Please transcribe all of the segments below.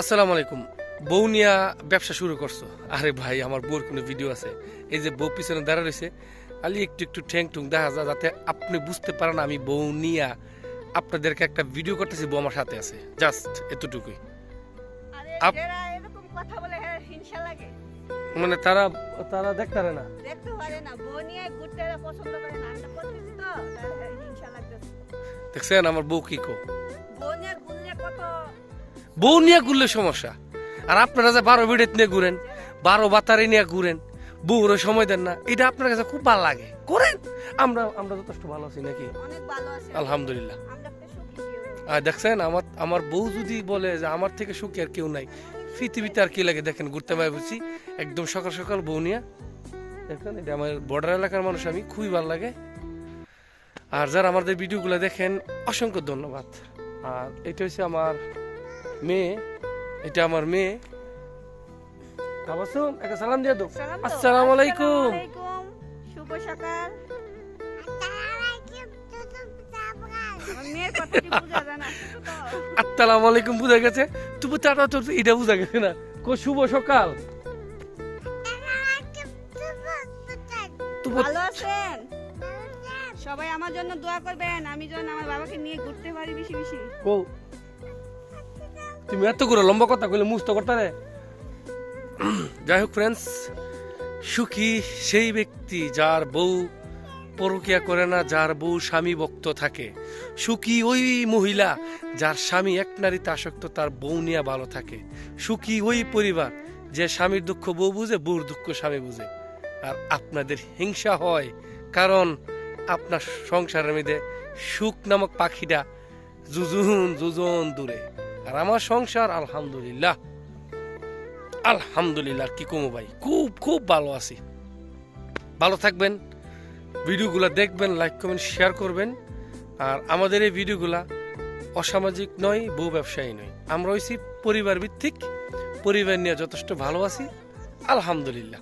আসসালামু আলাইকুম। বউ নিয়া ব্যবসা শুরু করছ। আরে ভাই আমার বউর কোনো ভিডিও আছে। এই যে বউ পিছনে দাঁড়া রয়েছে খালি একটু একটু ঠ্যাং টুং দেখা যায় যাতে আপনি বুঝতে পারেন আমি বউ নিয়া আপনাদেরকে একটা ভিডিও করতেছি বউ আমার সাথে আছে। জাস্ট এতটুকুই। হ্যাঁ মানে তারা তারা দেখতে পারে না। হ্যাঁ দেখছেন আমার বউ কি কো বউ নিয়ে ঘুরলে সমস্যা। আর আপনারা যে বারো বিড়েত নিয়ে ঘুরেন বারো বাতারি নিয়ে ঘুরেন বউরে সময় দেন না। এটা আপনার কাছে খুব ভালো লাগে। করেন। আমরা আমরা যথেষ্ট ভালো আছি নাকি? আলহামদুলিল্লাহ। আর দেখছেন আমার আমার বউ যদি বলে যে আমার থেকে সুখী আর কেউ নাই পৃথিবীতে আর কি লাগে? দেখেন ঘুরতে পাই বুঝছি একদম সকাল সকাল বউ নিয়ে দেখেন এটা আমার বর্ডার এলাকার মানুষ আমি খুবই ভালো লাগে। আর যারা আমাদের ভিডিওগুলো দেখেন অসংখ্য ধন্যবাদ। আর এটা হচ্ছে আমার মেয়ে এটা আমার মেয়ে। তাবাসুম একটা সালাম দিয়ে দাও। আসসালামু আলাইকুম। আলাইকুম। শুভ সকাল। আসসালামু আলাইকুম বুঝা গেছে? তবু তারা তো এটা বুঝা গেছে না। কো শুভ সকাল। ভালো আছেন? সবাই আমার জন্য দোয়া করবেন। আমি যেন আমার বাবাকে নিয়ে ঘুরতে পারি বেশি বেশি। কো তুমি এত করে লম্বা কথা কইলে মুস্ত করতে রে। যাই হোক ফ্রেন্ডস সুখী সেই ব্যক্তি যার বউ পরকিয়া করে না, যার বউ স্বামী ভক্ত থাকে। সুখী ওই মহিলা যার স্বামী এক নারীতে আসক্ত, তার বউ নিয়ে ভালো থাকে। সুখী ওই পরিবার যে স্বামীর দুঃখ বউ বুঝে, বউর দুঃখ স্বামী বুঝে। আর আপনাদের হিংসা হয় কারণ আপনার সংসারের মধ্যে সুখ নামক পাখিটা জুজুন জুজন দূরে। আর আমার সংসার, আলহামদুলিল্লাহ। আলহামদুলিল্লাহ কি কমো ভাই? খুব খুব ভালো আছি। ভালো থাকবেন, ভিডিওগুলো দেখবেন লাইক কমেন্ট শেয়ার করবেন। আর আমাদের এই ভিডিওগুলা অসামাজিক নয় বউ ব্যবসায়ী নয়। আমরা হইছি পরিবার ভিত্তিক পরিবার নিয়ে যথেষ্ট ভালো আছি। আলহামদুলিল্লাহ।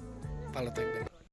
ভালো থাকবেন।